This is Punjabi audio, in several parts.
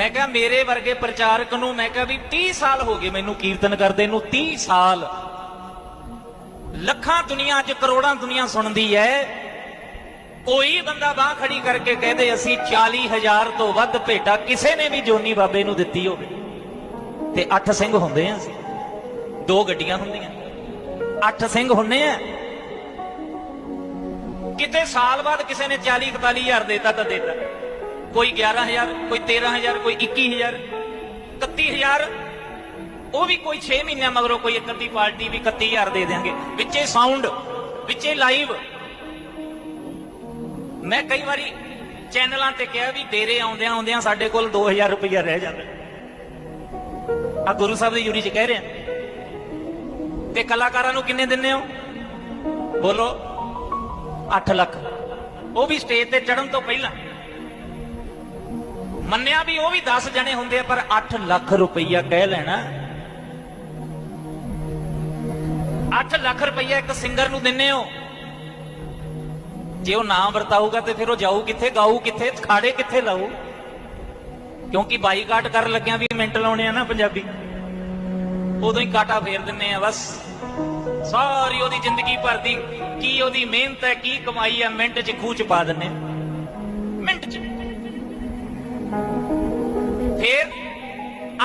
ਮੈਂ ਕਿਹਾ, ਮੇਰੇ ਵਰਗੇ ਪ੍ਰਚਾਰਕ ਨੂੰ, ਮੈਂ ਕਿਹਾ, ਵੀ 30 ਸਾਲ ਹੋ ਗਏ ਮੈਨੂੰ ਕੀਰਤਨ ਕਰਦੇ ਨੂੰ 30 ਸਾਲ। ਲੱਖਾਂ ਦੁਨੀਆ 'ਚ ਕਰੋੜਾਂ ਦੁਨੀਆ ਸੁਣਦੀ ਹੈ ਕੋਈ ਬੰਦਾ ਬਾਹ ਖੜੀ ਕਰਕੇ ਕਹਦੇ ਅਸੀਂ 40000 ਤੋਂ ਵੱਧ ਭੇਟਾ, ਕਿਸੇ ਨੇ ਵੀ ਜੋਨੀ ਬਾਬੇ ਨੂੰ ਦਿੱਤੀ ਹੋਵੇ। ਤੇ ਅੱਠ ਸਿੰਘ ਹੁੰਦੇ ਆ ਅਸੀਂ। ਦੋ ਗੱਡੀਆਂ ਹੁੰਦੀਆਂ। ਅੱਠ ਸਿੰਘ ਹੁੰਨੇ ਆ। ਕਿਤੇ ਸਾਲ ਬਾਅਦ ਕਿਸੇ ਨੇ 40 41000 ਦੇਤਾ ਤਾਂ ਦੇਤਾ। ਕੋਈ 11000 ਕੋਈ 13000 ਕੋਈ 21000 31000 ਉਹ ਵੀ ਕੋਈ 6 ਮਹੀਨਿਆਂ ਮਗਰੋਂ ਕੋਈ ਇੱਕ ਅੱਧੀ ਪਾਰਟੀ ਵੀ 31000 ਦੇ ਦੇਾਂਗੇ ਵਿੱਚੇ ਸਾਊਂਡ ਵਿੱਚੇ ਲਾਈਵ ਮੈਂ ਕਈ ਵਾਰੀ ਚੈਨਲਾਂ ਤੇ ਕਿਹਾ ਵੀ ਡੇਰੇ ਆਉਂਦਿਆਂ ਆਉਂਦਿਆਂ ਸਾਡੇ ਕੋਲ 2000 ਰੁਪਇਆ ਰਹਿ ਜਾਂਦਾ। ਆ ਗੁਰੂ ਸਾਹਿਬ ਦੀ ਯੂਰੀ ਚ ਕਹਿ ਰਿਹਾ। ਤੇ ਕਲਾਕਾਰਾਂ ਨੂੰ ਕਿੰਨੇ ਦਿੰਨੇ ਹੋ? ਬੋਲੋ 8 ਲੱਖ। ਉਹ ਵੀ ਸਟੇਜ ਤੇ ਚੜਨ ਤੋਂ ਪਹਿਲਾਂ। ਮੰਨਿਆ ਵੀ ਉਹ ਵੀ 10 ਜਣੇ ਹੁੰਦੇ ਆ, ਪਰ 8 ਲੱਖ ਰੁਪਈਆ ਕਹਿ ਲੈਣਾ। 8 ਲੱਖ ਰੁਪਈਆ ਇੱਕ ਸਿੰਗਰ ਨੂੰ ਦਿੰਨੇ ਹੋ। ਜੇ ਉਹ ਨਾ ਵਰਤਾਊਗਾ ਤੇ ਫਿਰ ਉਹ ਜਾਊ ਕਿੱਥੇ, ਗਾਊ ਕਿੱਥੇ, ਖਾੜੇ ਕਿੱਥੇ ਲਾਊ? ਕਿਉਂਕਿ ਬਾਈਕਾਟ ਕਰਨ ਲੱਗਿਆਂ ਵੀ ਮਿੰਟ ਲਾਉਣੇ ਆ ਨਾ ਪੰਜਾਬੀ। ਉਦੋਂ ਹੀ ਕਾਟਾ ਫੇਰ ਦਿੰਨੇ ਆ ਬਸ। ਸਾਰੀ ਉਹਦੀ ਜ਼ਿੰਦਗੀ ਭਰ ਦੀ ਕੀ ਉਹਦੀ ਮਿਹਨਤ ਹੈ, ਕੀ ਕਮਾਈ ਹੈ, ਮਿੰਟ 'ਚ ਖੂਹ 'ਚ ਪਾ ਦਿੰਨੇ ਮਿੰਟ 'ਚ।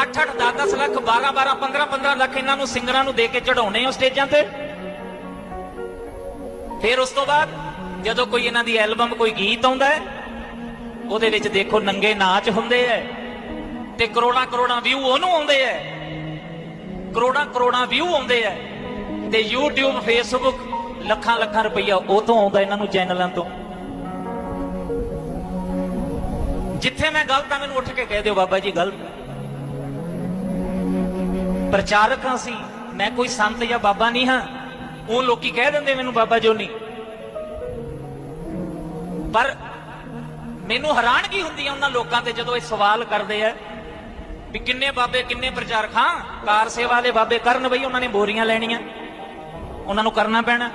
8-8 10-10 ਲੱਖ 12-12 15-15 ਲੱਖ ਇਹਨਾਂ ਨੂੰ ਸਿੰਗਰਾਂ ਨੂੰ ਦੇ ਕੇ ਚੜਾਉਣੇ ਆ ਸਟੇਜਾਂ ਤੇ। ਫਿਰ ਉਸ ਤੋਂ ਬਾਅਦ ਜਦੋਂ ਕੋਈ ਇਹਨਾਂ ਦੀ ਐਲਬਮ, ਕੋਈ ਗੀਤ ਆਉਂਦਾ ਹੈ, ਉਹਦੇ ਵਿੱਚ ਦੇਖੋ ਨੰਗੇ ਨਾਚ ਹੁੰਦੇ ਐ ਤੇ ਕਰੋੜਾਂ ਕਰੋੜਾਂ ਵਿਊ ਉਹਨੂੰ ਆਉਂਦੇ ਐ ਕਰੋੜਾਂ ਕਰੋੜਾਂ ਵਿਊ ਆਉਂਦੇ ਐ ਤੇ YouTube, Facebook ਲੱਖਾਂ ਲੱਖਾਂ ਰੁਪਈਆ ਉਹ ਤੋਂ ਆਉਂਦਾ ਇਹਨਾਂ ਨੂੰ ਚੈਨਲਾਂ ਤੋਂ। ਜਿੱਥੇ ਮੈਂ ਗਲਤ ਆ, ਮੈਨੂੰ ਉੱਠ ਕੇ ਕਹਿ ਦਿਓ ਬਾਬਾ ਜੀ ਗਲਤ। ਪ੍ਰਚਾਰਕ ਹਾਂ ਸੀ। ਮੈਂ ਕੋਈ ਸੰਤ ਜਾਂ ਬਾਬਾ ਨਹੀਂ ਹਾਂ। ਉਹ ਲੋਕੀ ਕਹਿ ਦਿੰਦੇ ਮੈਨੂੰ, ਬਾਬਾ ਜੋਨੀ। ਪਰ ਮੈਨੂੰ ਹੈਰਾਨਗੀ ਹੁੰਦੀ ਹੈ ਉਹਨਾਂ ਲੋਕਾਂ ਤੇ ਜਦੋਂ ਇਹ ਸਵਾਲ ਕਰਦੇ ਆ ਵੀ ਕਿੰਨੇ ਬਾਬੇ ਕਿੰਨੇ ਪ੍ਰਚਾਰਕ? ਹਾਂ, ਕਾਰ ਸੇਵਾ ਵਾਲੇ ਬਾਬੇ ਕਰਨ ਬਈ ਉਹਨਾਂ ਨੇ ਬੋਰੀਆਂ ਲੈਣੀਆਂ। ਉਹਨਾਂ ਨੂੰ ਕਰਨਾ ਪੈਣਾ।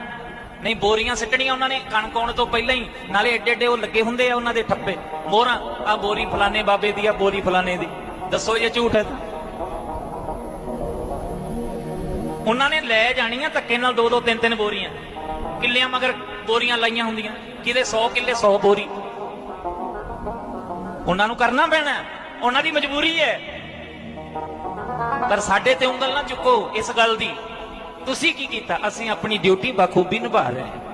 ਨਹੀਂ, ਬੋਰੀਆਂ ਸਿੱਟਣੀਆਂ ਉਹਨਾਂ ਨੇ ਕਣਕ ਆਉਣ ਤੋਂ ਪਹਿਲਾਂ ਹੀ। ਨਾਲੇ ਏਡੇ ਏਡੇ ਉਹ ਲੱਗੇ ਹੁੰਦੇ ਆ ਉਹਨਾਂ ਦੇ ਠੱਪੇ। ਮੋਹਰਾਂ ਆ ਬੋਰੀ ਫਲਾਣੇ ਬਾਬੇ ਦੀ ਆ ਬੋਰੀ ਫਲਾਣੇ ਦੀ। ਦੱਸੋ ਇਹ ਝੂਠ ਹੈ ਤਾਂ। ਉਹਨਾਂ ਨੇ ਲੈ ਜਾਣੀਆਂ ਧੱਕੇ ਨਾਲ ਦੋ ਦੋ ਤਿੰਨ ਤਿੰਨ ਬੋਰੀਆਂ। ਕਿੱਲਿਆਂ ਮਗਰ ਬੋਰੀਆਂ ਲਾਈਆਂ ਹੁੰਦੀਆਂ। ਕਿਤੇ 100 ਕਿੱਲੇ 100 ਬੋਰੀ। ਉਹਨਾਂ ਨੂੰ ਕਰਨਾ ਪੈਣਾ। ਉਹਨਾਂ ਦੀ ਮਜਬੂਰੀ ਹੈ। ਪਰ ਸਾਡੇ ਤੇ ਉਂਗਲ ਨਾ ਚੁੱਕੋ ਇਸ ਗੱਲ ਦੀ। ਤੁਸੀਂ ਕੀ ਕੀਤਾ? ਅਸੀਂ ਆਪਣੀ ਡਿਊਟੀ ਬਾਖੂਬੀ ਨਿਭਾ ਰਹੇ ਹਾਂ।